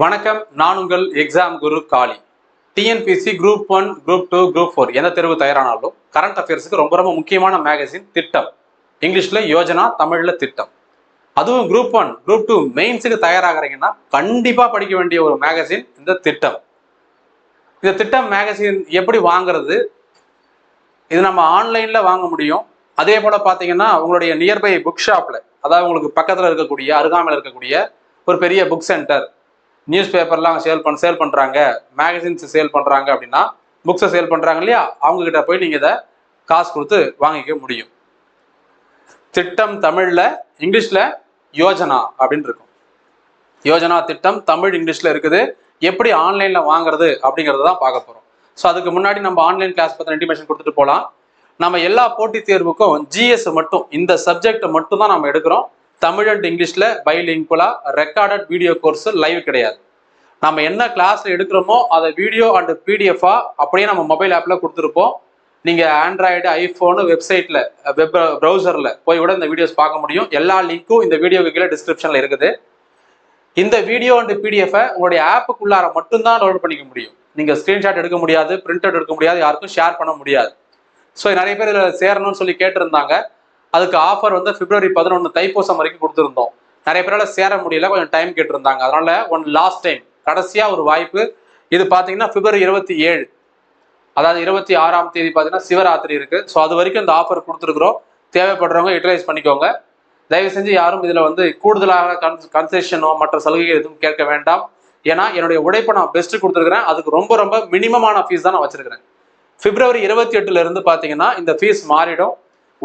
வணக்கம் நான் உங்கள் எக்ஸாம் குரு Kali. TNPSC group one group two group four எந்த தேர்வு தயாரானாலும் கரண்ட் அஃபேர்ஸுக்கு ரொம்ப ரொம்ப முக்கியமான மேகசின் திட்டம். இங்கிலீஷில் யோஜனா தமிழில் திட்டம். அதுவும் குரூப் ஒன் குரூப் டூ மெயின்ஸுக்கு தயாராகிறீங்கன்னா கண்டிப்பாக படிக்க வேண்டிய ஒரு மேகசின் இந்த திட்டம். இந்த திட்டம் மேகசின் எப்படி வாங்குறது? இது நம்ம ஆன்லைனில் வாங்க முடியும். அதே போல் பார்த்தீங்கன்னா உங்களுடைய நியர்பை புக் ஷாப்பில் அதாவது உங்களுக்கு பக்கத்தில் இருக்கக்கூடிய அருகாமையில் இருக்கக்கூடிய ஒரு பெரிய புக் சென்டர் நியூஸ் பேப்பர்லாம் சேல் பண்ண சேல் பண்ணுறாங்க மேகசின்ஸ் சேல் பண்ணுறாங்க அப்படின்னா புக்ஸை சேல் பண்ணுறாங்க இல்லையா? அவங்கக்கிட்ட போய் நீங்கள் இதை காசு கொடுத்து வாங்கிக்க முடியும். திட்டம் தமிழில் இங்கிலீஷில் யோஜனா அப்படின்னு இருக்கும். யோஜனா திட்டம் தமிழ் இங்கிலீஷில் இருக்குது. எப்படி ஆன்லைனில் வாங்குறது அப்படிங்கிறத தான் பார்க்க போகிறோம் ஸோ அதுக்கு முன்னாடி நம்ம ஆன்லைன் கிளாஸ் பற்றின இன்டிமேஷன் கொடுத்துட்டு போகலாம் நம்ம எல்லா போட்டித் தேர்வுக்கும் ஜிஎஸ் மட்டும் இந்த சப்ஜெக்ட் மட்டும் தான் நம்ம எடுக்கிறோம். தமிழ் அண்ட் இங்கிலீஷில் பைலிங்குலா ரெக்கார்டட் வீடியோ கோர்ஸ் லைவ் கிடையாது. நம்ம என்ன கிளாஸ்ல எடுக்கிறோமோ அதை வீடியோ அண்ட் பிடிஎஃபா அப்படியே நம்ம மொபைல் ஆப்ல கொடுத்துருப்போம். நீங்க ஆண்ட்ராய்டு ஐபோனு வெப்சைட்ல வெப் ப்ரௌசர்ல போய் கூட இந்த வீடியோஸ் பார்க்க முடியும். எல்லா லிங்க்கும் இந்த வீடியோக்கு கீழே டிஸ்கிரிப்ஷன்ல இருக்குது. இந்த வீடியோ அண்ட் பிடிஎஃபை உங்களுடைய ஆப்புக்குள்ளார மட்டும்தான் டவுன்லோட் பண்ணிக்க முடியும். நீங்க ஸ்கிரீன்ஷாட் எடுக்க முடியாது பிரிண்ட் அவுட் எடுக்க முடியாது யாருக்கும் ஷேர் பண்ண முடியாது. ஸோ நிறைய பேர் இதில் சேரணும்னு சொல்லி கேட்டிருந்தாங்க. அதுக்கு ஆஃபர் வந்து பிப்ரவரி பதினொன்று தைப்பூசம் வரைக்கும் கொடுத்துருந்தோம். நிறைய பேரால் சேர முடியல கொஞ்சம் டைம் கேட்டிருந்தாங்க. அதனால ஒன் லாஸ்ட் டைம் கடைசியாக ஒரு வாய்ப்பு. இது பார்த்தீங்கன்னா பிப்ரவரி இருபத்தி ஏழு. அதாவது இருபத்தி ஆறாம் தேதி பார்த்தீங்கன்னா சிவராத்திரி இருக்குது ஸோ அது வரைக்கும் இந்த ஆஃபர் கொடுத்துருக்குறோம். தேவைப்படுறவங்க யூட்டிலைஸ் பண்ணிக்கோங்க. தயவு செஞ்சு யாரும் இதில் வந்து கூடுதலாக கன் கன்செஷனோ மற்ற சலுகைகள் எதுவும் கேட்க வேண்டாம். ஏன்னா என்னுடைய உழைப்பை நான் பெஸ்ட்டு கொடுத்துருக்குறேன். அதுக்கு ரொம்ப ரொம்ப மினிமமான ஃபீஸ் தான் நான் வச்சிருக்கிறேன். பிப்ரவரி இருபத்தி எட்டுல இருந்து பார்த்தீங்கன்னா இந்த ஃபீஸ் மாறிடும்.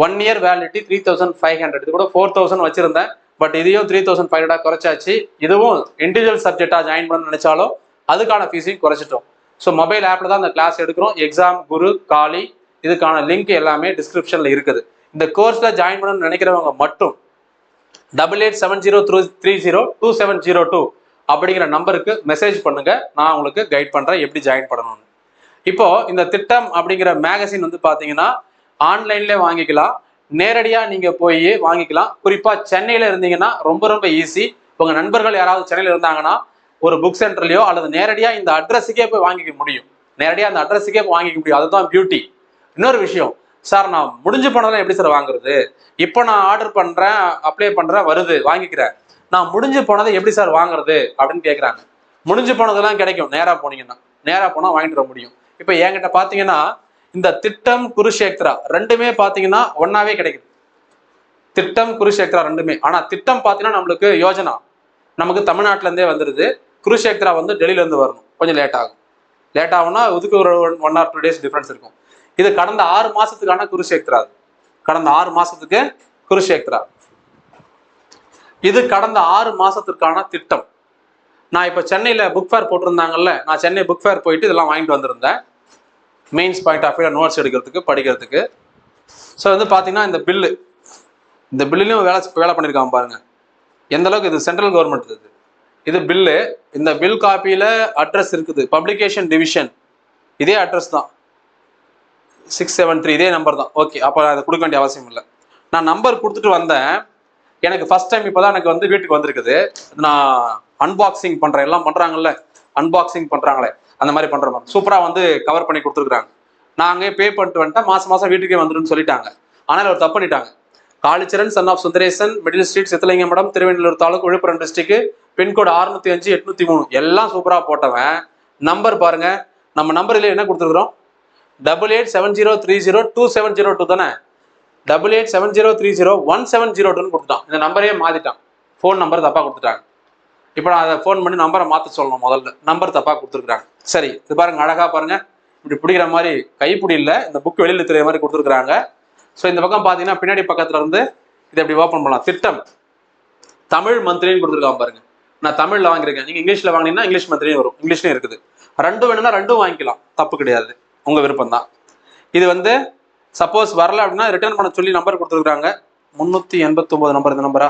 One year validity three thousand five hundred இது கூட ஃபோர் தௌசண்ட் வச்சிருந்தேன். பட் இதையும் த்ரீ தௌசண்ட் ஃபைவ் ஹண்ட்ரட் குறைச்சாச்சு. இதுவும் இண்டிவிஜுவல் சப்ஜெக்டாக ஜாயின் பண்ண நினச்சாலும் அதுக்கான ஃபீஸையும் குறைச்சிட்டோம். ஸோ மொபைல் ஆப்பில் தான் அந்த கிளாஸ் எடுக்கிறோம். எக்ஸாம் குரு காலி இதுக்கான லிங்க் எல்லாமே டிஸ்கிரிப்ஷனில் இருக்குது. இந்த கோர்ஸில் ஜாயின் பண்ணணும்னு நினைக்கிறவங்க மட்டும் double eight seven zero through three zero two seven zero two அப்படிங்கிற நம்பருக்கு மெசேஜ் பண்ணுங்க. நான் உங்களுக்கு கைட் பண்ணுறேன் எப்படி ஜாயின் பண்ணணும்னு. இப்போ இந்த திட்டம் அப்படிங்கிற மேகசின் வந்து பார்த்தீங்கன்னா ஆன்லைன்லேயே வாங்கிக்கலாம். நேரடியாக நீங்கள் போய் வாங்கிக்கலாம். குறிப்பாக சென்னையில் இருந்தீங்கன்னா ரொம்ப ரொம்ப ஈஸி உங்கள் நண்பர்கள் யாராவது சென்னையில் இருந்தாங்கன்னா ஒரு புக் சென்டர்லையோ அல்லது நேரடியாக இந்த அட்ரஸுக்கே போய் வாங்கிக்க முடியும். நேரடியாக அந்த அட்ரஸுக்கே போய் வாங்கிக்க முடியும். அதுதான் பியூட்டி இன்னொரு விஷயம் சார் நான் முடிஞ்சு போனதெல்லாம் எப்படி சார் வாங்குறது? இப்போ நான் ஆர்டர் பண்ணுறேன் அப்ளை பண்ணுறேன் வருது வாங்கிக்கிறேன். நான் முடிஞ்சு போனதை எப்படி சார் வாங்குறது? அப்படின்னு கேட்குறாங்க முடிஞ்சு போனதெல்லாம் கிடைக்கும். நேராக போனீங்கன்னா நேராக போனால் வாங்கிட்டு வர முடியும். இப்போ என்கிட்ட பார்த்தீங்கன்னா இந்த திட்டம் குருஷேத்ரா ரெண்டுமே பார்த்தீங்கன்னா ஒன்னாவே கிடைக்குது. திட்டம் குருஷேத்ரா ரெண்டுமே. ஆனா திட்டம் பார்த்தீங்கன்னா நம்மளுக்கு யோஜனா. நமக்கு தமிழ்நாட்டுல இருந்தே வந்துருது. குருஷேத்ரா வந்து டெல்லியில இருந்து வரணும். கொஞ்சம் லேட் ஆகும். லேட் ஆகும்னா இதுக்கு ஒரு one or two days difference இருக்கும். இது கடந்த ஆறு மாசத்துக்கான குருஷேத்ரா அது. கடந்த ஆறு மாசத்துக்கு குருஷேத்ரா. இது கடந்த ஆறு மாசத்திற்கான திட்டம். நான் இப்போ சென்னையில் புக் ஃபேர் போட்டிருந்தாங்கல்ல நான் சென்னை புக் ஃபேர் போயிட்டு இதெல்லாம் வாங்கிட்டு வந்திருந்தேன். Mains point of view notes எடுக்கிறதுக்கு படிக்கிறதுக்கு. ஸோ வந்து பார்த்தீங்கன்னா இந்த பில்லு இந்த பில்லுலையும் வேலை வேலை பண்ணியிருக்காங்க பாருங்க. எந்த அளவுக்கு இது சென்ட்ரல் கவர்மெண்ட் இது? இது பில்லு இந்த பில் காப்பியில் அட்ரஸ் இருக்குது. பப்ளிகேஷன் டிவிஷன் இதே அட்ரஸ் தான். சிக்ஸ் செவன் த்ரீ இதே நம்பர் தான். ஓகே அப்போ அதை கொடுக்க வேண்டிய அவசியம் இல்லை. நான் நம்பர் கொடுத்துட்டு வந்தேன். எனக்கு ஃபஸ்ட் டைம் இப்போ தான் எனக்கு வந்து வீட்டுக்கு வந்திருக்குது. நான் அன்பாக்சிங் பண்ணுறேன் எல்லாம் பண்ணுறாங்கல்ல அன்பாக்சிங் பண்ணுறாங்களே அந்த மாதிரி பண்ற மாதிரி. சூப்பராக வந்து கவர் பண்ணி கொடுத்துருக்குறாங்க. நான் பே பண்ணிட்டு வந்துட்டா மாதம் மாதம் வீட்டுக்கே வந்துருன்னு சொல்லிட்டாங்க. ஆனால் அவர் தப்பு பண்ணிட்டாங்க. Kalicharan son of Sundaresan middle street Sithalingamadam Thiruvennur taluk Villupuram district pincode அறுநூத்தி அஞ்சு எட்நூத்தி மூணு. எல்லாம் சூப்பராக போட்டவன். நம்பர் பாருங்க. நம்ம நம்பரில் என்ன கொடுத்துருக்குறோம்? Double eight seven zero three zero two seven zero two தானே? Double eight seven zero three zero one seven zero டூன்னு கொடுத்துட்டான். இந்த நம்பரையே மாத்திட்டான். ஃபோன் நம்பர் தப்பாக கொடுத்துட்டாங்க. இப்போ நான் அதை ஃபோன் பண்ணி நம்பரை மாற்ற சொல்லணும் முதல்ல. நம்பர் தப்பாக கொடுத்துருக்குறாங்க. சரி இது பாருங்க அழகாக பாருங்க. இப்படி பிடிக்கிற மாதிரி கைப்பிடி இல்லை இந்த புக் வெளியில் தெரிய மாதிரி கொடுத்துருக்குறாங்க. ஸோ இந்த பக்கம் பார்த்தீங்கன்னா பின்னாடி பக்கத்தில் இருந்து இதை எப்படி ஓப்பன் பண்ணலாம். திட்டம். தமிழ் மந்த்லின்னு கொடுத்துருக்காங்க பாருங்க. நான் தமிழில் வாங்கியிருக்கேன். நீங்கள் இங்கிலீஷில் வாங்கினீங்கன்னா இங்கிலீஷ் மந்த்லியும் வரும். இங்கிலீஷ்லயும் இருக்குது. ரெண்டும் வேணும்னா ரெண்டும் வாங்கிக்கலாம். தப்பு கிடையாது. உங்கள் விருப்பம் தான் இது வந்து சப்போஸ் வரல அப்படின்னா ரிட்டர்ன் பண்ண சொல்லி நம்பர் கொடுத்துருக்குறாங்க. முந்நூற்றி எண்பத்தொம்போது நம்பர் இந்த நம்பரா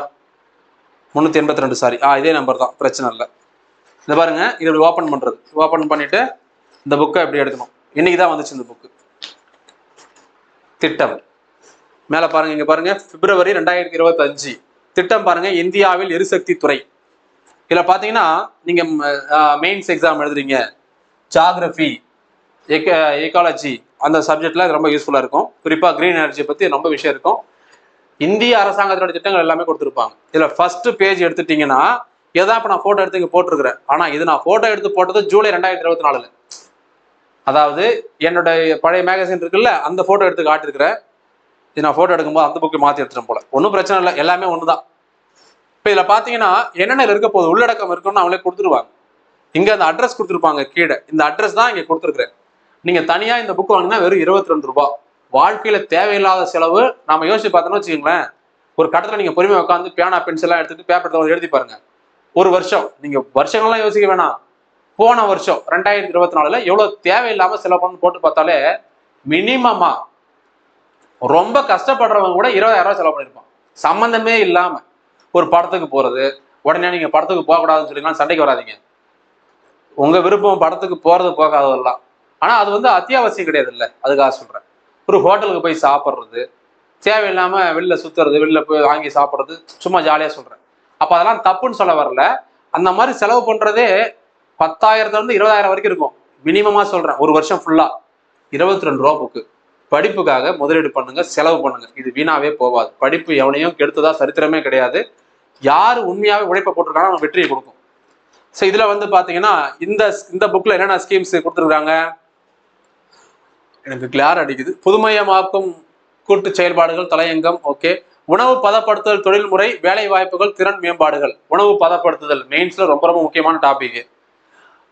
முந்நூற்றி எண்பத்தி ரெண்டு சாரி ஆ இதே நம்பர் தான். பிரச்சனை இல்லை. இந்த பாருங்க இது இப்படி ஓப்பன் பண்ணுறது ஓப்பன் பண்ணிவிட்டு இந்த புக்கை இப்படி எடுக்கணும். இன்றைக்கி தான் வந்துச்சு இந்த புக்கு திட்டம். மேலே பாருங்க இங்கே பாருங்க. பிப்ரவரி ரெண்டாயிரத்தி இருபத்தஞ்சு. திட்டம் பாருங்க இந்தியாவில் எரிசக்தி துறை. இதில் பார்த்தீங்கன்னா நீங்கள் மெயின்ஸ் எக்ஸாம் எழுதுறீங்க. எக்க எக்காலஜி அந்த சப்ஜெக்ட்லாம் இது ரொம்ப யூஸ்ஃபுல்லாக இருக்கும். குறிப்பாக கிரீன் எனர்ஜி பற்றி ரொம்ப விஷயம் இருக்கும். இந்திய அரசாங்கத்தினுடைய திட்டங்கள் எல்லாமே கொடுத்துருப்பாங்க. இதுல ஃபர்ஸ்ட் பேஜ் எடுத்துட்டீங்கன்னா இதான் இப்ப நான் போட்டோ எடுத்து இங்க போட்டிருக்கிறேன். ஆனா இது நான் போட்டோ எடுத்து போட்டது ஜூலை ரெண்டாயிரத்தி இருபத்தி நாலுல. அதாவது என்னோட பழைய மேகசின் இருக்குல்ல அந்த போட்டோ எடுத்து காட்டிருக்கிறேன் இது நான் போட்டோ எடுக்கும்போது அந்த புக்கு மாத்தி எடுத்துட்டேன் போல. ஒன்றும் பிரச்சனை இல்லை எல்லாமே ஒண்ணுதான். இப்போ இதுல பாத்தீங்கன்னா என்னென்ன இருக்க போகுது உள்ளடக்கம் இருக்குன்னு அவங்களே கொடுத்துருவாங்க. இங்க அந்த அட்ரஸ் கொடுத்துருப்பாங்க கீழே. இந்த அட்ரஸ் தான் இங்க கொடுத்துருக்குறேன். நீங்க தனியா இந்த புக் வாங்கினா வெறும் இருபத்தி ரெண்டு ரூபாய். வாழ்க்கையில தேவையில்லாத செலவு நாம யோசிச்சு பார்த்தோம்னு வச்சுக்கோங்களேன். ஒரு கட்டத்துல நீங்க பொறுமையா உட்காந்து பேனா பென்சிலாம் எடுத்துட்டு பேப்பர் எழுதி பாருங்க. ஒரு வருஷம். நீங்க வருஷங்கள்லாம் யோசிக்க வேணாம். போன வருஷம் ரெண்டாயிரத்தி இருபத்தி நாலுல எவ்வளவு தேவையில்லாம செலவு பண்ணு போட்டு பார்த்தாலே மினிமமா ரொம்ப கஷ்டப்படுறவங்க கூட இருபதாயிரம் ரூபாய் செலவு பண்ணியிருப்பான் சம்மந்தமே இல்லாம ஒரு படத்துக்கு போறது உடனே நீங்க படத்துக்கு போக கூடாதுன்னு சண்டைக்கு வராதீங்க. உங்க விருப்பம் படத்துக்கு போறது போகாததெல்லாம். ஆனா அது வந்து அத்தியாவசியம் கிடையாது இல்ல அதுக்காக சொல்றேன். ஒரு ஹோட்டலுக்கு போய் சாப்பிட்றது. தேவையில்லாமல் வெளில சுற்றுறது வெளில போய் வாங்கி சாப்பிட்றது. சும்மா ஜாலியாக சொல்கிறேன் அப்போ அதெல்லாம் தப்புன்னு சொல்ல வரல. அந்த மாதிரி செலவு பண்ணுறதே பத்தாயிரத்துலேருந்து இருபதாயிரம் வரைக்கும் இருக்கும். மினிமமாக சொல்கிறேன் ஒரு வருஷம் ஃபுல்லாக இருபத்தி ரெண்டு ரூபா புக்கு படிப்புக்காக முதலீடு பண்ணுங்க செலவு பண்ணுங்க. இது வீணாவே போகாது. படிப்பு எவனையும் கெடுத்ததா சரித்திரமே கிடையாது. யார் உண்மையாகவே உழைப்பை போட்டிருக்காங்க அவன் வெற்றியை கொடுக்கும். ஸோ இதில் வந்து பார்த்தீங்கன்னா இந்த இந்த புக்கில் என்னென்ன ஸ்கீம்ஸ் கொடுத்துருக்காங்க? எனக்கு கிளார் அடிக்குது. புதுமையமாக்கும் கூட்டு செயல்பாடுகள் தலையங்கம் ஓகே உணவு பதப்படுத்துதல் தொழில்முறை வேலை வாய்ப்புகள் திறன் மேம்பாடுகள். உணவு பதப்படுத்துதல் மெயின்ஸ்ல ரொம்ப ரொம்ப முக்கியமான டாபிக்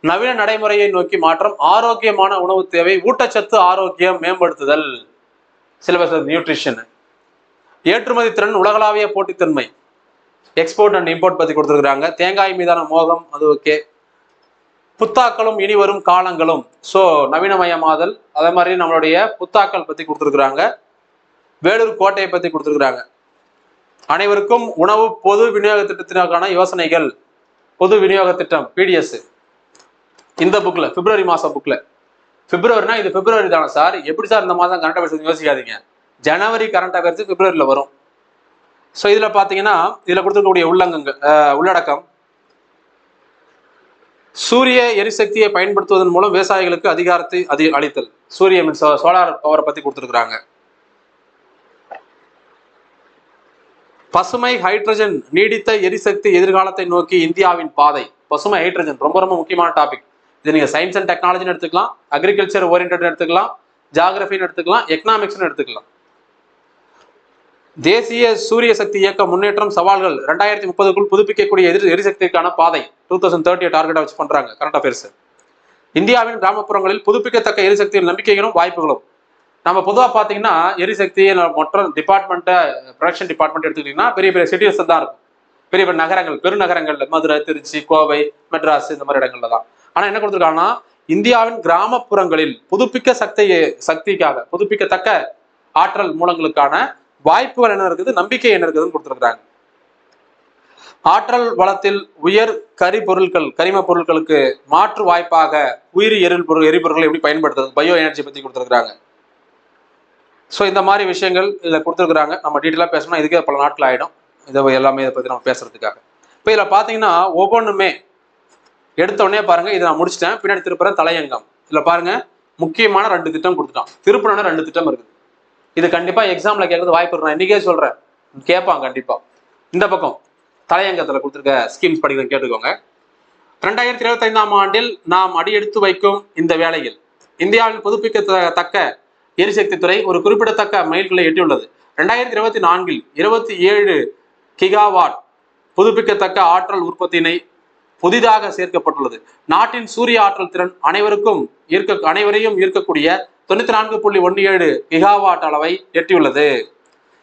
நவீன நடைமுறையை நோக்கி மாற்றம் ஆரோக்கியமான உணவு தேவை ஊட்டச்சத்து ஆரோக்கியம் மேம்படுத்துதல். சிலபஸ் நியூட்ரிஷன் ஏற்றுமதி திறன் உலகளாவிய போட்டித்தன்மை எக்ஸ்போர்ட் அண்ட் இம்போர்ட் பத்தி கொடுத்துருக்காங்க தேங்காய் மீதான மோகம் அது ஓகே புத்தாக்களும் இனி வரும் காலங்களும். ஸோ நவீனமயமாதல் அதே மாதிரி நம்மளுடைய புத்தாக்கள் பற்றி கொடுத்துருக்குறாங்க. வேலூர் கோட்டையை பற்றி கொடுத்துருக்குறாங்க. அனைவருக்கும் உணவு பொது விநியோக திட்டத்தினருக்கான யோசனைகள். பொது விநியோக திட்டம் பிடிஎஸ் இந்த புக்கில் பிப்ரவரி மாதம் புக்கில் பிப்ரவரினா இது பிப்ரவரி தானே சார் எப்படி சார் இந்த மாதம் கரண்ட் அஃபேர்ஸ் யோசிக்காதீங்க. ஜனவரி கரண்ட் அஃபேர்ஸ் பிப்ரவரியில் வரும். ஸோ இதில் பார்த்தீங்கன்னா இதில் கொடுத்துருக்கக்கூடிய உள்ளங்கங்கள் உள்ளடக்கம் சூரிய எரிசக்தியை பயன்படுத்துவதன் மூலம் விவசாயிகளுக்கு அதிகாரத்தை அதி அளித்தல். சூரிய மின் சோலார் பவரை பத்தி கொடுத்துருக்குறாங்க. பசுமை ஹைட்ரஜன் நீடித்த எரிசக்தி எதிர்காலத்தை நோக்கி இந்தியாவின் பாதை. பசுமை ஹைட்ரஜன் ரொம்ப ரொம்ப முக்கியமான டாபிக் இது நீங்க சயின்ஸ் அண்ட் டெக்னாலஜின்னு எடுத்துக்கலாம் அக்ரிகல்ச்சர் ஓரியன்ட் எடுத்துக்கலாம் ஜாகிரபின்னு எடுத்துக்கலாம் எக்கனாமிக்ஸ்னு எடுத்துக்கலாம். தேசிய சூரிய சக்தி இயக்க முன்னேற்றம் சவால்கள் ரெண்டாயிரத்தி முப்பதுக்குள் புதுப்பிக்கக்கூடிய எதிர் எரிசக்திக்கான பாதை டூ தௌசண்ட் தேர்ட்டி டார்கெட்டாக வச்சு பண்றாங்க. கரண்ட் அஃபேர்ஸ் இந்தியாவின் கிராமப்புறங்களில் புதுப்பிக்கத்தக்க எரிசக்தியின் நம்பிக்கைகளும் வாய்ப்புகளும். நம்ம பொதுவாக பார்த்தீங்கன்னா எரிசக்தி மற்ற டிபார்ட்மெண்ட்டை ப்ரொடக்ஷன் டிபார்ட்மெண்ட் எடுத்துக்கிட்டிங்கன்னா பெரிய பெரிய சிட்டிஸ் தான் இருக்கும். பெரிய பெரிய நகரங்கள் பெருநகரங்கள்ல மதுரை திருச்சி கோவை மெட்ராஸ் இந்த மாதிரி இடங்கள்ல தான். ஆனால் என்ன கொடுத்துருக்காங்கன்னா இந்தியாவின் கிராமப்புறங்களில் புதுப்பிக்க சக்தியை சக்திக்காக புதுப்பிக்கத்தக்க ஆற்றல் மூலங்களுக்கான வாய்ப்புகள் என்ன இருக்குது? நம்பிக்கை என்ன இருக்குதுன்னு கொடுத்துருக்காங்க ஆற்றல் வளத்தில் உயர் கரி பொருட்கள் கரிம பொருட்களுக்கு மாற்று வாய்ப்பாக உயிரி எரிபொருள் எரிபொருட்களை எப்படி பயன்படுத்துறது? பயோ எனர்ஜி பத்தி கொடுத்துருக்குறாங்க. ஸோ இந்த மாதிரி விஷயங்கள் இதில் கொடுத்துருக்குறாங்க. நம்ம டீட்டெயிலாக பேசணும்னா இதுக்கே பல நாட்கள் ஆகிடும் இதை எல்லாமே இதை பற்றி நம்ம பேசுறதுக்காக. இப்போ இதில் பார்த்தீங்கன்னா ஒவ்வொன்றுமே எடுத்தோடனே பாருங்க இதை நான் முடிச்சிட்டேன். பின்னாடி திருப்புறேன் தலையங்கம். இதில் பாருங்க முக்கியமான ரெண்டு திட்டம் கொடுத்துட்டான் திருப்பணும்னா ரெண்டு திட்டம் இருக்குது. இது கண்டிப்பாக எக்ஸாமில் கேட்கறது வாய்ப்பு இருக்கு. நான் இன்றைக்கே சொல்கிறேன் கேட்பான் கண்டிப்பாக இந்த பக்கம் தலையங்கத்தில் கொடுத்துருக்க ஸ்கீம்ஸ் படிக்கிறத கேட்டுக்கோங்க. ரெண்டாயிரத்தி இருபத்தைந்தாம் ஆண்டில் நாம் அடியெடுத்து வைக்கும் இந்த வேலையில் இந்தியாவில் புதுப்பிக்கத்தக்க எரிசக்தி துறை ஒரு குறிப்பிடத்தக்க மைல்களை எட்டியுள்ளது. ரெண்டாயிரத்தி இருபத்தி நான்கில் இருபத்தி ஏழு கிகாவாட் புதுப்பிக்கத்தக்க ஆற்றல் உற்பத்தியினை புதிதாக சேர்க்கப்பட்டுள்ளது. நாட்டின் சூரிய ஆற்றல் திறன் அனைவருக்கும் ஈர்க்க அனைவரையும் ஈர்க்கக்கூடிய தொண்ணூத்தி நான்கு புள்ளி ஒன்று ஏழு கிகாவாட் அளவை எட்டியுள்ளது.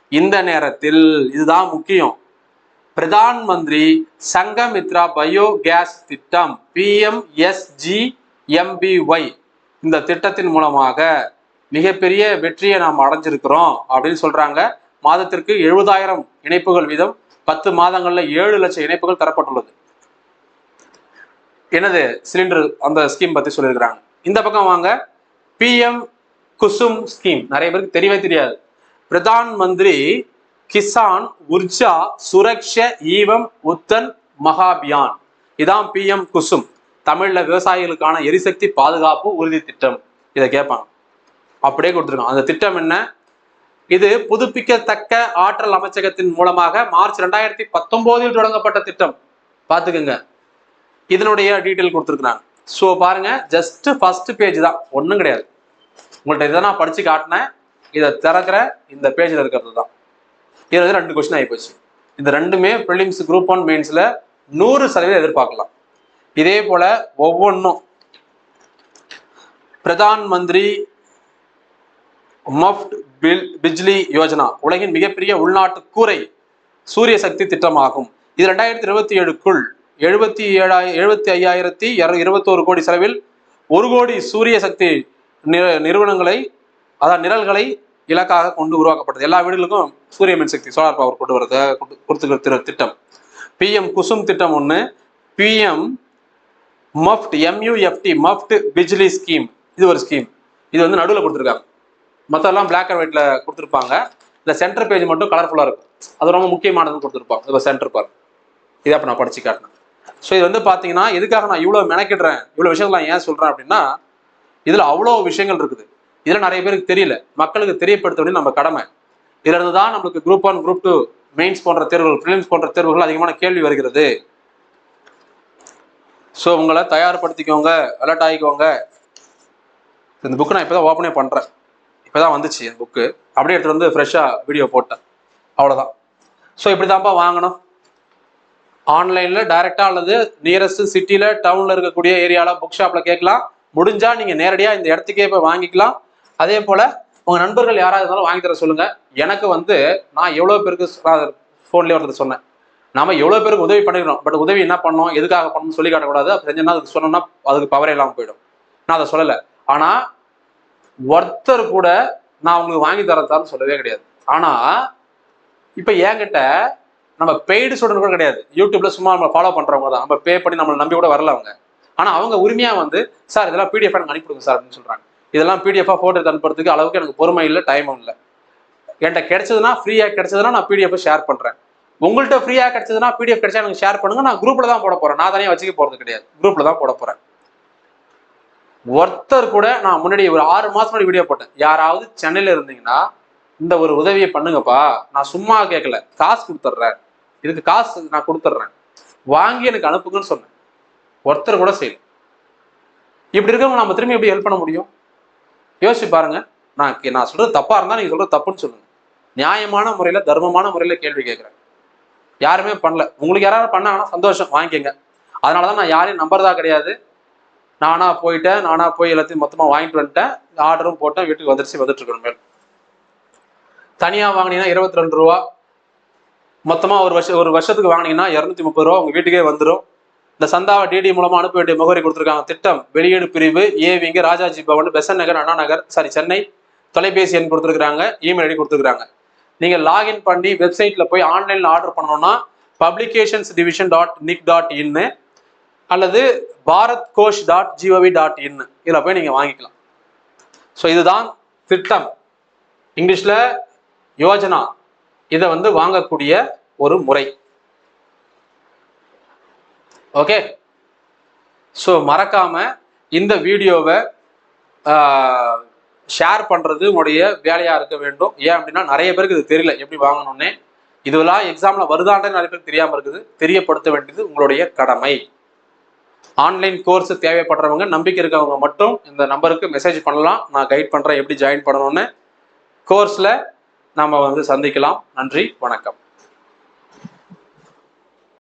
இந்த நேரத்தில் இதுதான் முக்கியம். பிரதான் மந்திரி சங்கமித்ரா பயோ கேஸ் திட்டம் பிஎம்எஸ்ஜிஎம்பிஒய் இந்த திட்டத்தின் மூலமாக மிகப்பெரிய வெற்றியை நாம் அடைஞ்சிருக்கிறோம் அப்படின்னு சொல்றாங்க. மாதத்திற்கு எழுபதாயிரம் இணைப்புகள் வீதம் பத்து மாதங்கள்ல ஏழு லட்சம் இணைப்புகள் தரப்பட்டுள்ளது. என்னது? சிலிண்டர் அந்த ஸ்கீம் பத்தி சொல்லியிருக்கிறாங்க. இந்த பக்கம் வாங்க. பிஎம் குசும் ஸ்கீம் நிறைய பேருக்கு தெரியவே தெரியாது. பிரதான் மந்திரி கிசான் உர்ஜா சுரக்ஷ ஈவம் உத்தன் மகாபியான். இதான் பிஎம் குசும் தமிழ்ல விவசாயிகளுக்கான எரிசக்தி பாதுகாப்பு உறுதி திட்டம். இதை கேட்பாங்க அப்படியே கொடுத்துருக்கான். அந்த திட்டம் என்ன? இது புதுப்பிக்கத்தக்க ஆற்றல் அமைச்சகத்தின் மூலமாக மார்ச் ரெண்டாயிரத்தி பத்தொன்பதில் தொடங்கப்பட்ட திட்டம். பார்த்துக்குங்க. இதனுடைய டீட்டெயில் கொடுத்துருக்குறாங்க. ஸோ பாருங்க. ஜஸ்ட் ஃபர்ஸ்ட் பேஜ் தான். ஒன்றும் கிடையாது. உங்கள்கிட்ட இதை நான் படிச்சு காட்டினேன். இதை திறக்கிற இந்த பேஜில் இருக்கிறது தான். இது வந்து ரெண்டு கொஸ்டின் ஆகிப்போச்சு இந்த ரெண்டுமே ப்ரிலிம்ஸ் குரூப் ஒன் மெயின்ஸில் நூறு சதவீதம் எதிர்பார்க்கலாம். இதே போல ஒவ்வொன்றும் பிரதான் மந்திரி மஃப்ட் பில் பிஜ்லி யோஜனா உலகின் மிகப்பெரிய உள்நாட்டு கூரை சூரிய சக்தி திட்டமாகும். இது ரெண்டாயிரத்தி இருபத்தி ஏழுக்குள் எழுபத்தி ஏழாயிரம் எழுபத்தி ஐயாயிரத்தி இருபத்தோரு கோடி செலவில் ஒரு கோடி சூரிய சக்தி நிறுவனங்களை அதாவது நிரல்களை இலக்காக கொண்டு உருவாக்கப்பட்டது எல்லா வீடுகளுக்கும் சூரிய மின்சக்தி சோலார் பவர் கொண்டு வரத கொடுத்துக்கிற திட்டம். பிஎம் குசும் திட்டம் ஒன்று PM Muft MUFT Muft Bijli scheme இது ஒரு ஸ்கீம் இது வந்து நடுவில் கொடுத்துருக்காங்க. மற்றெல்லாம் பிளாக் அண்ட் ஒயிட்ல கொடுத்துருப்பாங்க. இந்த சென்டர் பேஜ் மட்டும் கலர்ஃபுல்லாக இருக்கும். அது ரொம்ப முக்கியமானதுன்னு கொடுத்துருப்பாங்க. இப்போ சென்டர் பார். இதை அப்போ நான் படிச்சு காட்டினேன் ஸோ இது வந்து பார்த்தீங்கன்னா எதுக்காக நான் இவ்வளோ மெனக்கிடுறேன்? இவ்வளோ விஷயங்கள் ஏன் சொல்கிறேன் அப்படின்னா இதில் அவ்வளோ விஷயங்கள் இருக்குது. இதில் நிறைய பேருக்கு தெரியல. மக்களுக்கு தெரியப்படுத்த வேண்டிய நம்ம கடமை. இதுல இருந்து தான் நம்மளுக்கு group one group two mains போன்ற தேர்வுகள் பிலிம்ஸ் போன்ற தேர்வுகள் அதிகமான கேள்வி வருகிறது. ஸோ உங்களை தயார்படுத்திக்கோங்க அலர்ட் ஆகிக்கோங்க. இந்த புக்கு நான் இப்போ தான் ஓப்பனே பண்ணுறேன் இப்போ தான் வந்துச்சு இந்த புக்கு அப்படியே எடுத்துகிட்டு வந்து ஃப்ரெஷ்ஷாக வீடியோ போட்டேன். அவ்வளோதான் ஸோ இப்படி தான்ப்பா வாங்கணும் ஆன்லைனில் டைரெக்டாக அல்லது நியரஸ்ட் சிட்டியில் டவுனில் இருக்கக்கூடிய ஏரியாவில் புக் ஷாப்பில் கேட்கலாம். முடிஞ்சால் நீங்கள் நேரடியாக இந்த இடத்துக்கே போய் வாங்கிக்கலாம். அதே போல் உங்கள் நண்பர்கள் யாராவது இருந்தாலும் வாங்கி தர சொல்லுங்கள் எனக்கு வந்து நான் எவ்வளோ பேருக்கு ஃபோன்லேயே ஒருத்தர் சொன்னேன். நாம எவ்வளோ பேருக்கு உதவி பண்ணிக்கிறோம் பட் உதவி என்ன பண்ணோம் எதுக்காக பண்ணணும்னு சொல்லி காட்டக்கூடாது. அப்படி செஞ்சோம்னா அதுக்கு சொன்னோம்னா அதுக்கு பவரே இல்லாமல் போயிடும். நான் அதை சொல்லலை. ஆனால் ஒருத்தர் கூட நான் உங்களுக்கு வாங்கி தரத்தான்னு சொல்லவே கிடையாது. ஆனால் இப்போ என்கிட்ட நம்ம பெய்டு ஸ்டூடெண்ட் கூட கிடையாது. யூடியூப்ல சும்மா நம்ம ஃபாலோ பண்றவங்க தான். நம்ம பே பண்ணி நம்மளை நம்பி கூட வரல அவங்க. ஆனால் அவங்க உரிமையாக வந்து சார் இதெல்லாம் பிடிஎஃப் எனக்கு அனுப்பிவிடுங்க சார் அப்படின்னு சொல்கிறாங்க இதெல்லாம் பிடிஎஃபாக ஃபோட்டோ எடுத்து அனுப்புறதுக்கு அளவுக்கு எனக்கு பொறுமை இல்லை டைமும் இல்லை. என்கிட்ட கிடைச்சதுன்னா ஃப்ரீயாக கிடைச்சதுன்னா நான் பிடிஎஃப் ஷேர் பண்றேன். உங்கள்கிட்ட ஃப்ரீயா கிடைச்சதுன்னா பிடிஎஃப் கிடைச்சா எனக்கு ஷேர் பண்ணுங்க நான் குரூப்பில் தான் போட போறேன். நான் தனியாக வச்சுக்க போகிறது கிடையாது. குரூப்பில் தான் போட போறேன். ஒருத்தர் கூட நான் முன்னாடி ஒரு ஆறு மாசம் முன்னாடி வீடியோ போட்டேன். யாராவது சென்னையில இருந்தீங்கன்னா இந்த ஒரு உதவியை பண்ணுங்கப்பா. நான் சும்மா கேட்கல காசு கொடுத்துட்றேன். இதுக்கு காசு நான் கொடுத்துட்றேன். வாங்கி எனக்கு அனுப்புங்கன்னு சொன்னேன். ஒருத்தர் கூட செய்யல. இப்படி இருக்கவங்க நம்ம திரும்பி எப்படி ஹெல்ப் பண்ண முடியும்? யோசிச்சு பாருங்க. நான் நான் சொல்றது தப்பா இருந்தா நீங்க சொல்றது தப்புன்னு சொல்லுங்க. நியாயமான முறையில தர்மமான முறையில கேள்வி கேட்கிறேன். யாருமே பண்ணல. உங்களுக்கு யாராவது பண்ணாங்கன்னா சந்தோஷம் வாங்கிக்கங்க. அதனாலதான் நான் யாரையும் நம்புறதா கிடையாது. நானா போயிட்டேன் நானா போய் எல்லாத்தையும் மொத்தமா வாங்கிட்டு வந்துட்டேன். ஆர்டரும் போட்டேன் வீட்டுக்கு வந்துருச்சு வந்துட்டு இருக்கணும் மேல். தனியா வாங்கினீங்கன்னா இருபத்தி ரெண்டு ரூபா. மொத்தமா ஒரு வருஷம் ஒரு வருஷத்துக்கு வாங்கினீங்கன்னா இரநூத்தி முப்பது ரூபா உங்க வீட்டுக்கே வந்துடும் இந்த சந்தாவை டிடி மூலமா அனுப்ப வேண்டிய முகவரி கொடுத்துருக்காங்க. திட்டம் வெளியீடு பிரிவு ஏவிங்க ராஜாஜி பவன் பெசன் நகர் அண்ணா நகர் சாரி சென்னை. தொலைபேசி எண் கொடுத்துருக்காங்க இமெயில் ஐடி கொடுத்துருக்காங்க நீங்க லாகின் பண்ணி வெப்சைட்ல போய் ஆன்லைன்ல ஆர்டர் பண்ணணும்னா publications division dot nic dot இன்னு அல்லது Bharat Kosh dot G O V dot in இதில் போய் நீங்கள் வாங்கிக்கலாம். ஸோ இதுதான் திட்டம். இங்கிலீஷில் யோஜனா இதை வந்து வாங்கக்கூடிய ஒரு முறை. ஓகே ஸோ மறக்காம இந்த வீடியோவை ஷேர் பண்ணுறது உங்களுடைய வேலையாக இருக்க வேண்டும். ஏன் அப்படின்னா நிறைய பேருக்கு இது தெரியல எப்படி வாங்கணும்னே. இதுவெல்லாம் எக்ஸாமில் வருதாண்டே நிறைய பேருக்கு தெரியாமல் இருக்குது. தெரியப்படுத்த வேண்டியது உங்களுடைய கடமை. ஆன்லைன் கோர்ஸ் தேவைப்படுறவங்க நம்பிக்கை இருக்கவங்க மட்டும் இந்த நம்பருக்கு மெசேஜ் பண்ணலாம். நான் கைட் பண்ணுறேன் எப்படி ஜாயின் பண்ணணும்னு. கோர்ஸில் நம்ம வந்து சந்திக்கலாம். நன்றி வணக்கம்.